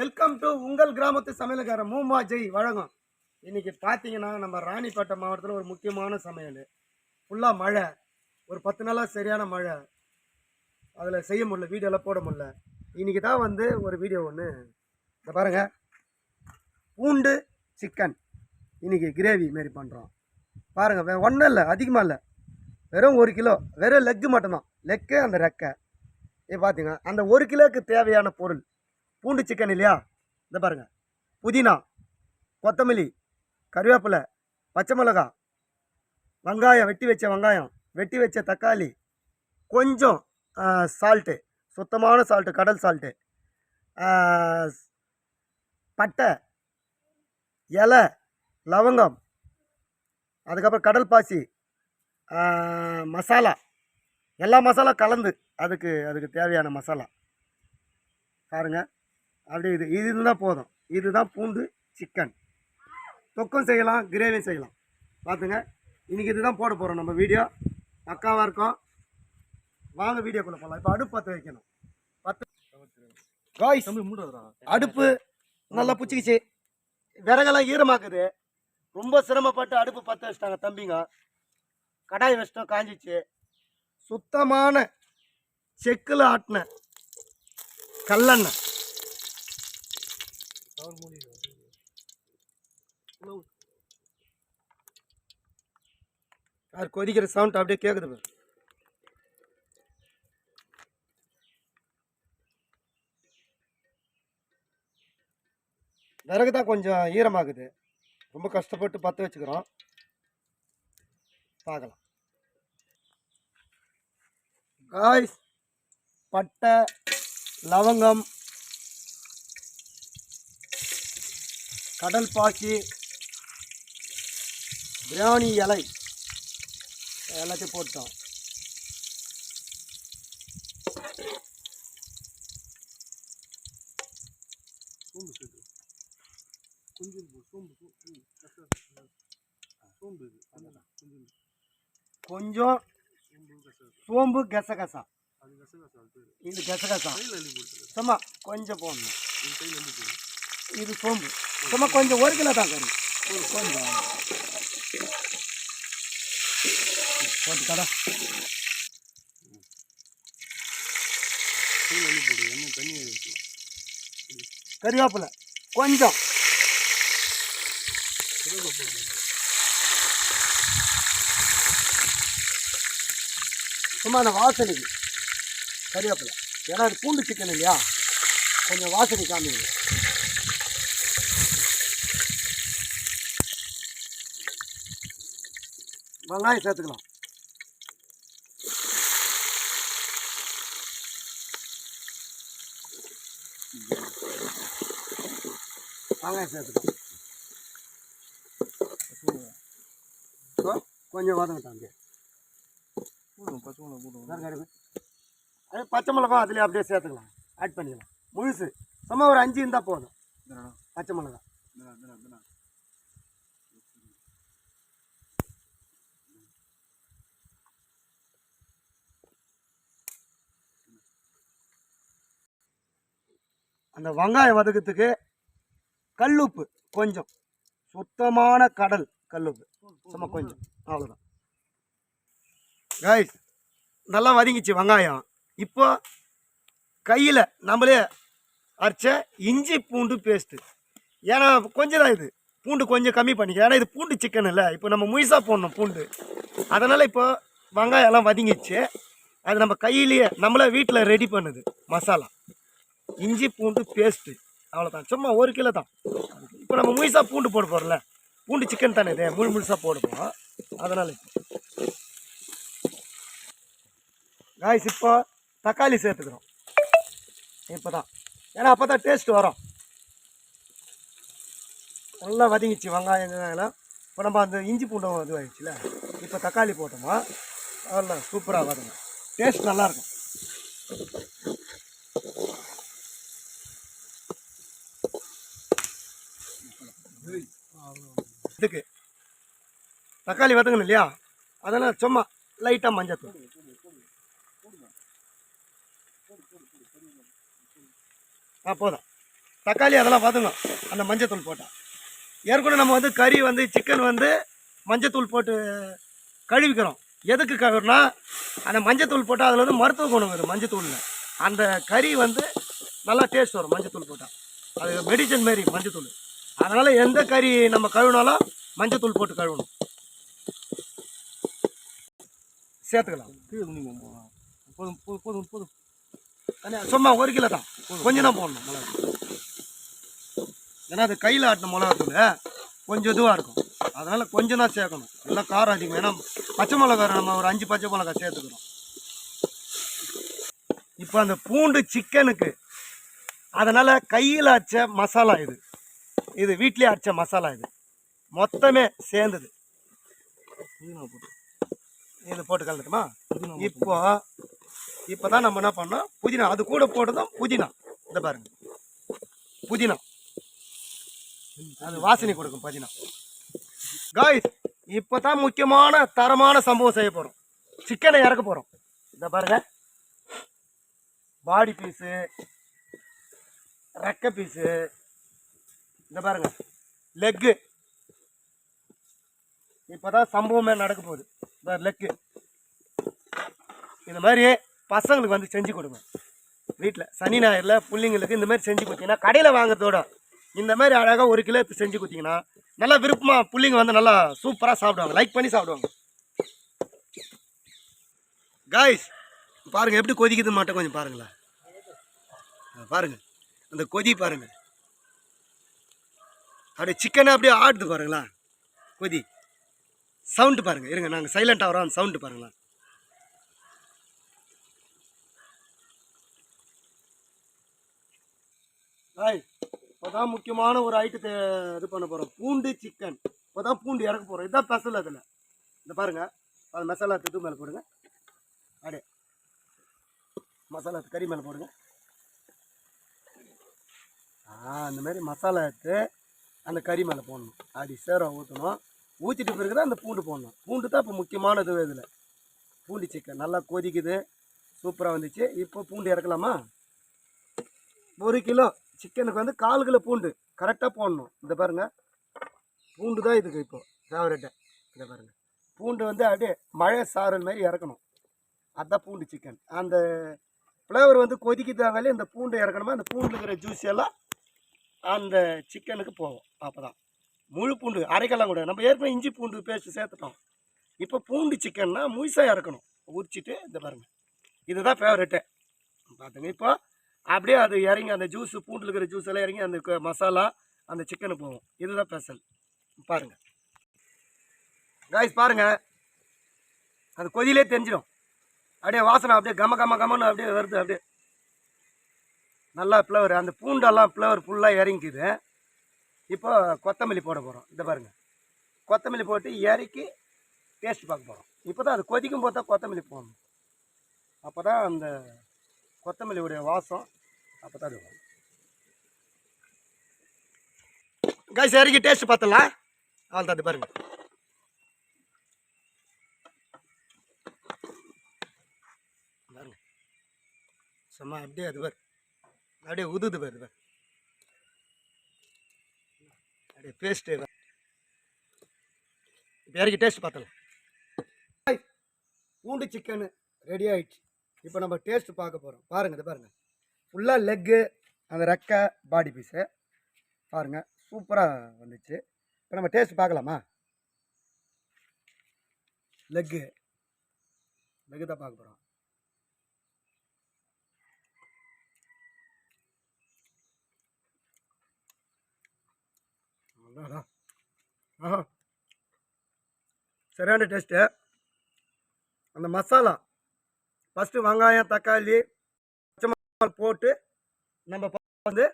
Welcome to உங்கள் கிராமத்து சமையலுக்கார மூமா ஜெய். வழங்கும் இன்றைக்கி பார்த்தீங்கன்னா நம்ம ராணிப்பேட்டை மாவட்டத்தில் ஒரு முக்கியமான சமையல். ஃபுல்லாக மழை. ஒரு பத்து நாளாக சரியான மழை. அதில் செய்ய முடியல வீடியோலாம் போட முடியல. இன்றைக்கி தான் வந்து ஒரு வீடியோ ஒன்று இந்த பாருங்கள் பூண்டு சிக்கன் இன்றைக்கி கிரேவி மாரி பண்ணுறோம் பாருங்கள் ஒன்றும் இல்லை அதிகமாக இல்லை. வெறும் ஒரு கிலோ. வெறும் லெக்கு மட்டும்தான். லெக்கு அந்த ரெக்கை. இது பார்த்தீங்க அந்த ஒரு கிலோவுக்கு தேவையான பொருள். பூண்டு சிக்கன் இல்லையா? இந்த பாருங்க. புதினா கொத்தமல்லி கருவேப்பிலை பச்சை மிளகா வெங்காயம் வெட்டி வச்ச வெங்காயம் வெட்டி வச்ச தக்காளி கொஞ்சம் சால்ட்டு சுத்தமான சால்ட்டு கடல் சால்ட்டு பட்டை இலை லவங்கம் அதுக்கப்புறம் கடல் பாசி மசாலா. எல்லா மசாலா கலந்து அதுக்கு அதுக்கு தேவையான மசாலா. பாருங்கள் அப்படியே இது இது இருந்தால் போதும். இதுதான் பூண்டு சிக்கன் தொக்கும் செய்யலாம் கிரேவியும் செய்யலாம். பார்த்துங்க. இன்றைக்கி இதுதான் போட போகிறோம் நம்ம வீடியோ. பக்காவாக இருக்கும். வாங்க வீடியோக்குள்ளே போகலாம் இப்போ அடுப்பு பற்ற வைக்கணும். பத்து. காய்ஸ் அடுப்பு நல்லா புச்சிக்கிச்சு. விறகெல்லாம் ஈரமாக்குது. ரொம்ப சிரமப்பட்டு அடுப்பு பற்ற வச்சிட்டாங்க தம்பிங்க. கடாய் வச்சிட்டோம் காஞ்சிச்சு. சுத்தமான செக்கில் ஆட்டின கல்லெண்ணெய். அது கொதிக்கிற சவுண்ட் அப்படியே கேட்குது விறகு தான் கொஞ்சம் ஈரமாகுது ரொம்ப கஷ்டப்பட்டு பற்ற வச்சுக்கிறோம். பார்க்கலாம். காய்ஸ் பட்டை லவங்கம் கடல் பாசி பிரியாணி இலை எல்லாத்தையும் போட்டோம். கொஞ்சம் சோம்பு கசகசா. இது கசகசா. சும்மா கொஞ்சம் போடணும். இது சோம்பு சும்மா கொஞ்சம் ஒரு கிலோ தான் கறி. கொஞ்சம் போட்டு கடை கறிவேப்பிலை. கொஞ்சம். சும்மா அந்த வாசனைக்கு. கறிவேப்பிலை. ஏன்னா அது பூண்டு சிக்கன் இல்லையா? கொஞ்சம் வாசனை காமிங்க. வெங்காயம் சேர்த்துக்கலாம். வெங்காயம் சேர்த்துக்கலாம். கொஞ்சம் வதங்கட்டாங்க அது பச்சை மிளகா அதுலேயே அப்படியே சேர்த்துக்கலாம். ஆட் பண்ணிக்கலாம் முழுசு. சும்மா ஒரு அஞ்சு இருந்தால் போதும். பச்சை மிளகா. அந்த வெங்காயம் வதக்கத்துக்கு கல்லுப்பு கொஞ்சம். சுத்தமான கடல் கல்லுப்பு. சும்மா கொஞ்சம். அவ்வளோதான் கைஸ் நல்லா வதங்கிச்சு வெங்காயம். இப்போ கையில் நம்மளே அரைச்ச இஞ்சி பூண்டு பேஸ்ட்டு ஏன்னா கொஞ்சம் தான் இது. பூண்டு கொஞ்சம் கம்மி பண்ணிக்க ஏன்னா இது பூண்டு சிக்கன் இல்லை. இப்போ நம்ம முழுசாக போடணும் பூண்டு. அதனால் இப்போ வெங்காயம் எல்லாம் வதங்கிச்சு. அது நம்ம கையிலேயே நம்மளே வீட்டில் ரெடி பண்ணுது மசாலா. இஞ்சி பூண்டு பேஸ்ட்டு அவ்வளோதான் சும்மா ஒரு கிலோ தான். இப்போ நம்ம முழுசாக பூண்டு போட போகிறோம்ல பூண்டு சிக்கன் தானே இது? முழு முழுசாக போடுவோம். அதனால் காய்ஸ் இப்போ தக்காளி சேர்த்துக்கிறோம். இப்போ தான் ஏன்னா அப்போ தான் டேஸ்ட் வரும். நல்லா வதங்கிச்சு வெங்காயம் எல்லாம் இப்போ நம்ம அந்த இஞ்சி பூண்டும் இது இப்போ தக்காளி போட்டோமா? அதெல்லாம் சூப்பராக வதங்க டேஸ்ட் நல்லாயிருக்கும் இதுக்கு. தக்காளி வதங்கணும் இல்லையா? அதெல்லாம் சும்மா லைட்டாக மஞ்சத்தூள் ஆ போதும். தக்காளி அதெல்லாம் வதங்கும் அந்த மஞ்சத்தூள் போட்டால் ஏற்கனவே நம்ம வந்து கறி வந்து சிக்கன் வந்து மஞ்சத்தூள் போட்டு கழுவிக்கிறோம். எதுக்கு கழுவுனா அந்த மஞ்சத்தூள் போட்டால் அதில் வந்து மருத்துவ குணம் வரும் மஞ்சத்தூளில் அந்த கறி வந்து நல்லா டேஸ்ட் வரும் மஞ்சத்தூள் போட்டால் அது மெடிசன் மாரி மஞ்சத்தூள் அதனால் எந்த கறி நம்ம கழுவினாலும் மஞ்சத்தூள் போட்டு கழுவணும். சேர்த்துக்கலாம். கீழே போதும் போதும் போதும் போதும். சும்மா ஒரு கிலோ தான். கொஞ்சம் தான் போடணும் மிளகா ஏன்னா அது கையில் ஆட்டின மிளகாத்தூள் கொஞ்சம் இதுவாக இருக்கும். அதனால் கொஞ்சம் தான் சேர்க்கணும். எல்லாம் காரம் அதிகம். ஏன்னா பச்சை மிளகா நம்ம ஒரு அஞ்சு பச்சை மிளகா சேர்த்துக்கிறோம். இப்போ அந்த பூண்டு சிக்கனுக்கு அதனால் கையில் ஆச்ச மசாலா இது. இது வீட்லேயே அரைச்ச மசாலா இது. மொத்தமே சேர்ந்தது. இது போட்டு கலந்துட்டுமா? இப்போ இப்போ தான் நம்ம என்ன பண்ணோம்? புதினா. அது கூட போட்டதும் புதினா. இந்த பாருங்க. புதினா. அது வாசனை கொடுக்கும் புதினா. காய்ஸ் இப்போ தான் முக்கியமான தரமான சம்பவம் செய்ய போகிறோம் சிக்கனை இறக்க போகிறோம் இந்த பாருங்க. பாடி பீஸு ரெக்க பீஸு இந்த பாருங்க. லெக்கு இப்போ தான் சம்பவமே நடக்க போகுது. இந்த லெக்கு இந்த மாதிரி பசங்களுக்கு வந்து செஞ்சு கொடுங்க. வீட்டில் சனி ஞாயிறில் பிள்ளைங்களுக்கு இந்த மாதிரி செஞ்சு கொடுத்தீங்கன்னா கடையில் வாங்குறதோட இந்த மாதிரி அழகாக ஒரு கிலோ செஞ்சு கொடுத்தீங்கன்னா நல்லா விருப்பமாக பிள்ளைங்க வந்து நல்லா சூப்பராக சாப்பிடுவாங்க. லைக் பண்ணி சாப்பிடுவாங்க. காய்ஸ் பாருங்கள் எப்படி கொதிக்குது மட்டும் கொஞ்சம் பாருங்களேன். பாருங்கள் அந்த கொதி பாருங்கள் அப்படியே சிக்கனை அப்படியே ஆடுது பாருங்களா கொதி. சவுண்டு பாருங்கள் இருங்க நாங்கள் சைலண்டாக வரோம். அந்த சவுண்டு பாருங்களேன். ஹாய் இப்போதான் முக்கியமான ஒரு ஐட்டத்தை இது பண்ண போகிறோம் பூண்டு சிக்கன் இப்போ தான் பூண்டு இறக்க போகிறோம் இதுதான் ஸ்பெஷல் அதில். இந்த பாருங்கள் அது மசாலா தூத்து மேலே போடுங்க. அப்படியே மசாலா கறி மேலே போடுங்க. ஆ அந்த மாதிரி மசாலா எடுத்து அந்த கறி மேலே போடணும். அடி சேரம் ஊற்றணும் ஊற்றிட்டு பிறகு தான் அந்த பூண்டு போடணும். பூண்டு தான் இப்போ முக்கியமானது இதில். பூண்டு சிக்கன் நல்லா கொதிக்குது. சூப்பராக வந்துச்சு. இப்போ பூண்டு இறக்கலாமா? ஒரு கிலோ சிக்கனுக்கு வந்து கால் கிலோ பூண்டு. கரெக்டாக போடணும். இந்த பாருங்கள் பூண்டு தான் இதுக்கு இப்போ ஃபேவரெட்டு இதை பாருங்கள் பூண்டு வந்து அப்படியே மழை சாரல் மாதிரி இறக்கணும். அதுதான் பூண்டு சிக்கன் அந்த ஃப்ளேவர் வந்து கொதிக்குதாங்களே இந்த பூண்டு இறக்கணுமா? அந்த பூண்டு இருக்கிற ஜூஸ் எல்லாம் அந்த சிக்கனுக்கு போகும் அப்போ தான் முழு பூண்டு அரைக்கலாம் கூட. நம்ம ஏற்கனவே இஞ்சி பூண்டு பேஸ்ட்டு சேர்த்துட்டோம். இப்போ பூண்டு சிக்கன்னா முழுசாக இறக்கணும். உரிச்சிட்டு இந்த பாருங்கள் இதுதான் ஃபேவரெட்டு பார்த்துங்க இப்போ அப்படியே அது இறங்கி அந்த ஜூஸு பூண்டில் இருக்கிற ஜூஸ் எல்லாம் இறங்கி அந்த மசாலா அந்த சிக்கனு போகும் இதுதான் ஸ்பெஷல் பாருங்கள் காய்ஸ் பாருங்கள் அது கொதியிலே தெரிஞ்சிடும். அப்படியே வாசனை அப்படியே கம கம கமன்னு அப்படியே வருது அப்படியே. நல்லா ஃப்ளவர் அந்த பூண்டெல்லாம் ஃப்ளவர் ஃபுல்லாக இறங்கிக்குது. இப்போ கொத்தமல்லி போட போகிறோம் இந்த பாருங்கள் கொத்தமல்லி போட்டு இறக்கி டேஸ்ட் பார்க்க போகிறோம் இப்போ தான் அது கொதிக்கும் போது தான் கொத்தமல்லி போடணும். அப்போ தான் அந்த கொத்தமல்லியுடைய வாசம் அப்போ தான் அது கைஸ் இறக்கி டேஸ்ட் பார்த்தலாம் அவள் தான் பாருங்க. பாருங்க. சும்மா அப்படியே அது பாரு. அப்படியே உதுது பாரு அப்படியே பேஸ்ட்டு இப்போ இறக்கி டேஸ்ட் பார்த்தலாம் பூண்டு சிக்கனு ரெடி ஆயிடுச்சு. இப்போ நம்ம டேஸ்ட் பார்க்க போகிறோம் பாருங்க இதை பாருங்கள் ஃபுல்லாக லெக்கு அந்த ரெக்கை பாடி பீஸு பாருங்க சூப்பராக வந்துச்சு. இப்போ நம்ம டேஸ்ட் பார்க்கலாமா? லெக்கு லெக்கு தான் பார்க்க போகிறோம் ஆஹா. சரியான டேஸ்ட்டு அந்த மசாலா. ஃபஸ்ட்டு வெங்காயம் தக்காளி பச்சை மிளகாய் போட்டு நம்ம வந்து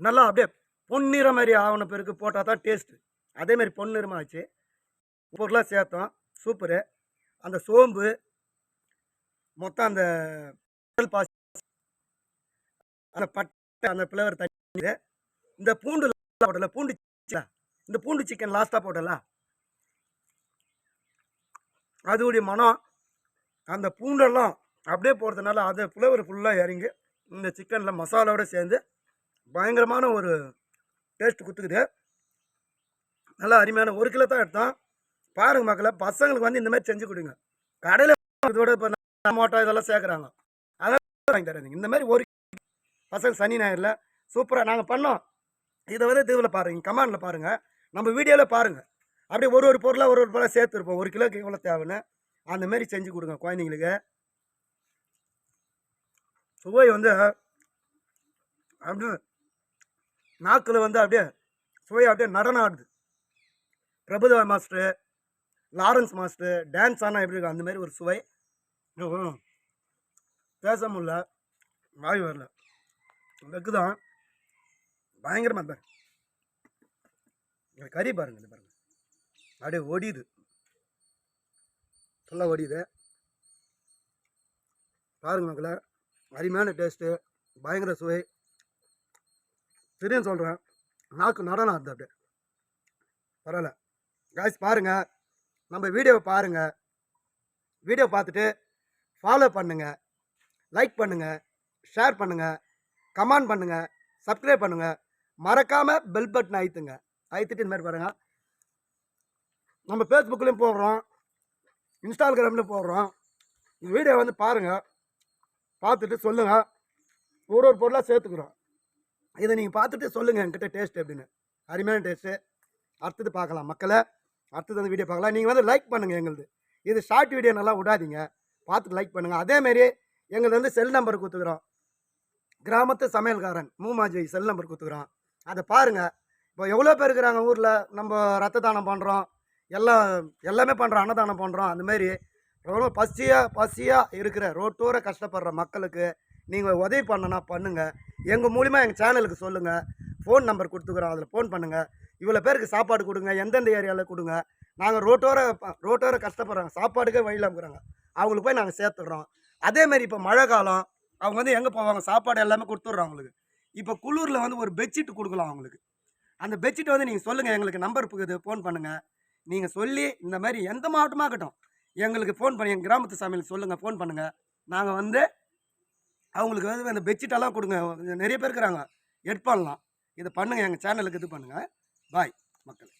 நல்லா அப்படியே பொன்னிற மாதிரி ஆகின பிறகு போட்டால் தான் டேஸ்ட்டு அதேமாரி பொன்னிறமாக ஆச்சு. பொருளாக சேர்த்தோம். சூப்பரு அந்த சோம்பு மொத்தம் அந்த பாசி அந்த பட்டை அந்த ஃப்ளேவர் தண்ணி இந்த பூண்டு போடல பூண்டு இந்த பூண்டு சிக்கன் லாஸ்ட்டாக போடல அதோடைய மனம் அந்த பூண்டெல்லாம் அப்படியே போடுறதுனால அது ஃப்ளேவர் ஃபுல்லாக இறங்கி இந்த சிக்கனில் மசாலாவோட சேர்ந்து பயங்கரமான ஒரு டேஸ்ட் கொடுத்துக்குது நல்லா அருமையான ஒரு கிலோ தான் எடுத்தோம். பாருங்க மக்களை பசங்களுக்கு வந்து இந்த மாதிரி செஞ்சு கொடுங்க. கடையில் இதோட இப்போ டொமேட்டோ இதெல்லாம் சேர்க்குறாங்க. அதெல்லாம் வாங்கி தராதீங்க. இந்த மாதிரி ஒரு பசங்க சனி ஞாயிறில் சூப்பராக நாங்கள் பண்ணோம். இதை வந்து இதுவில் பாருங்க கமாண்டில் பாருங்கள் நம்ம வீடியோவில் பாருங்கள் அப்படியே ஒரு ஒரு பொருளாக ஒரு ஒரு பொருளாக சேர்த்துருப்போம் ஒரு கிலோக்கு எவ்வளோ தேவைன்னு. அந்தமாரி செஞ்சு கொடுங்க குழந்தைங்களுக்கு. சுவை வந்து அப்படியே நாக்கில் வந்து அப்படியே சுவை அப்படியே நடனம் ஆடுது. Prabhudeva master Lawrence master dance ஆனால் எப்படி இருக்கும்? அந்தமாரி ஒரு சுவை. பேச முடியல. வாய் வரல. வெக்கு தான் பயங்கரமாக இருப்பார் கறி பாருங்க இது பாருங்க. அப்படியே ஒடியுது. நல்லா ஒடியுது. பாருங்க மக்களை அருமையான டேஸ்ட்டு பயங்கர சுவை. தெரியும் சொல்கிறேன் நாக்கு நடனம் ஆடுது அப்படியே. பரவாயில்ல. காய்ஸ் பாருங்கள் நம்ம வீடியோவை பாருங்கள் வீடியோ பார்த்துட்டு ஃபாலோ பண்ணுங்கள் லைக் பண்ணுங்கள் ஷேர் பண்ணுங்கள் கமெண்ட் பண்ணுங்கள் சப்ஸ்கிரைப் பண்ணுங்கள் மறக்காமல் பெல் பட்டன் அழுத்துங்க. அழுத்திட்டு இந்த மாதிரி பாருங்கள் நம்ம ஃபேஸ்புக்லேயும் போடுறோம். இன்ஸ்டாகிராம்லேயும் போடுறோம். இந்த வீடியோ வந்து பாருங்கள் பார்த்துட்டு சொல்லுங்கள் ஒரு ஒரு பொருளாக சேர்த்துக்கிறோம். இதை நீங்கள் பார்த்துட்டு சொல்லுங்கள் என்கிட்ட டேஸ்ட் எப்படின்னு அருமையான டேஸ்ட்டு அடுத்தது பார்க்கலாம். மக்களை அடுத்தது அந்த வீடியோ பார்க்கலாம். நீங்கள் வந்து லைக் பண்ணுங்கள் எங்களுது. இது ஷார்ட் வீடியோ நல்லா விடாதீங்க. பார்த்துட்டு லைக் பண்ணுங்கள் அதேமாரி எங்களுக்கு வந்து செல் நம்பர் கொடுத்துக்குறோம். கிராமத்து சமையல்காரன் மூமாஜி செல் நம்பர் கொடுத்துக்குறோம். அதை பாருங்கள் இப்போ எவ்வளோ பேர் இருக்கிறாங்க ஊரில்? நம்ம ரத்த தானம் பண்ணுறோம் எல்லாம் எல்லாமே பண்ணுறோம் அன்னதானம் பண்ணுறோம் அந்தமாரி ரொம்ப பசியாக பசியாக இருக்கிற ரோட்டோர கஷ்டப்படுற மக்களுக்கு நீங்கள் உதவி பண்ணனா பண்ணுங்கள் எங்கள் மூலிமா எங்கள் சேனலுக்கு சொல்லுங்கள் ஃபோன் நம்பர் கொடுத்துக்குறோம். அதில் ஃபோன் பண்ணுங்கள் இவ்வளோ பேருக்கு சாப்பாடு கொடுங்க. எந்தெந்த ஏரியாவில் கொடுங்க. நாங்கள் ரோட்டோர ரோட்டோர கஷ்டப்படுறாங்க சாப்பாடுக்கே வழியில் இருக்கிறாங்க. அவங்களுக்கு போய் நாங்கள் சேர்த்துடுறோம். அதேமாரி இப்போ மழை காலம் அவங்க வந்து எங்கே போவாங்க? சாப்பாடு எல்லாமே கொடுத்துட்றோம் அவங்களுக்கு. இப்போ குளூரில் வந்து ஒரு பெட்ஷீட் கொடுக்கலாம் அவங்களுக்கு. அந்த பெட்ஷீட் வந்து நீங்கள் சொல்லுங்கள் எங்களுக்கு நம்பர் இருக்குது ஃபோன் பண்ணுங்கள் நீங்கள் சொல்லி இந்த மாதிரி எந்த மாவட்டமாக இருக்கட்டும் எங்களுக்கு ஃபோன் பண்ணி எங்கள் கிராமத்து சாமியில் சொல்லுங்கள் ஃபோன் பண்ணுங்கள் நாங்கள் வந்து அவங்களுக்கு வந்து அந்த பெட்ஷீட்டெல்லாம் கொடுங்க. நிறைய பேர் இருக்கிறாங்க. எட் பண்ணலாம். இதை பண்ணுங்கள் எங்கள் சேனலுக்கு இது பண்ணுங்கள் பாய் மக்கள்.